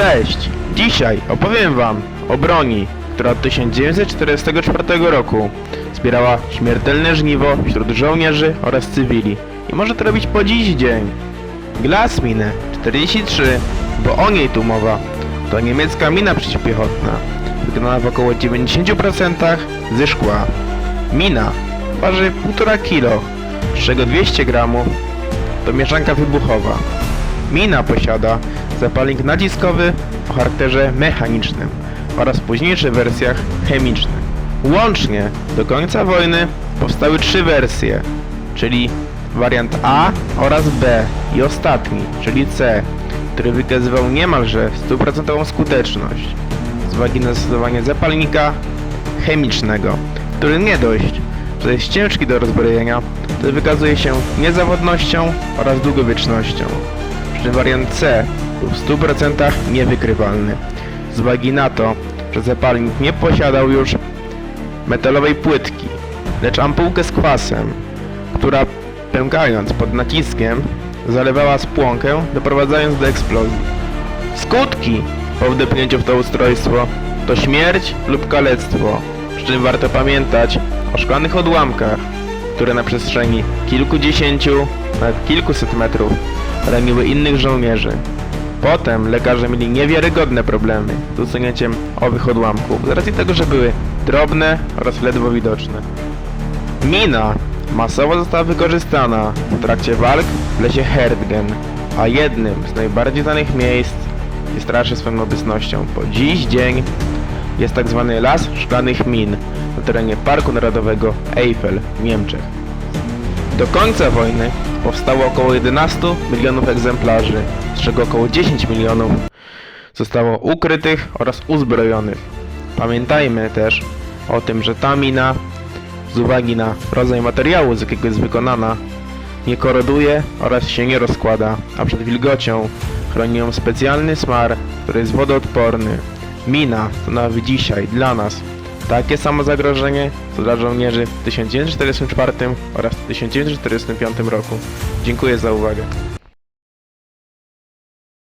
Cześć! Dzisiaj opowiem Wam o broni, która od 1944 roku zbierała śmiertelne żniwo wśród żołnierzy oraz cywili i może to robić po dziś dzień. Glassmine 43, bo o niej tu mowa, to niemiecka mina przeciwpiechotna, wykonana w około 90% ze szkła. Mina waży 1,5 kg, z czego 200 gramów to mieszanka wybuchowa. Mina posiada zapalnik naciskowy o charakterze mechanicznym oraz w późniejszych wersjach chemicznym. Łącznie do końca wojny powstały trzy wersje, czyli wariant A oraz B i ostatni, czyli C, który wykazywał niemalże stuprocentową skuteczność z uwagi na zastosowanie zapalnika chemicznego, który nie dość, że jest ciężki do rozbrojenia, to wykazuje się niezawodnością oraz długowiecznością. Przy wariant C w 100% niewykrywalny, z uwagi na to, że zapalnik nie posiadał już metalowej płytki, lecz ampułkę z kwasem, która pękając pod naciskiem zalewała spłonkę, doprowadzając do eksplozji. Skutki po wdepnięciu w to ustrojstwo to śmierć lub kalectwo, przy czym warto pamiętać o szklanych odłamkach, które na przestrzeni kilkudziesięciu, nawet kilkuset metrów raniły innych żołnierzy. Potem lekarze mieli niewiarygodne problemy z usunięciem owych odłamków, z racji tego, że były drobne oraz ledwo widoczne. Mina masowo została wykorzystana w trakcie walk w lesie Herdgen, a jednym z najbardziej znanych miejsc jest raczej swoją obecnością po dziś dzień jest tak zwany Las Szklanych Min na terenie Parku Narodowego Eiffel w Niemczech. Do końca wojny powstało około 11 milionów egzemplarzy, z czego około 10 milionów zostało ukrytych oraz uzbrojonych. Pamiętajmy też o tym, że ta mina z uwagi na rodzaj materiału, z jakiego jest wykonana, nie koroduje oraz się nie rozkłada, a przed wilgocią chroni ją specjalny smar, który jest wodoodporny. Mina stanowi dzisiaj dla nas takie samo zagrożenie, co dla żołnierzy w 1944 oraz 1945 roku. Dziękuję za uwagę.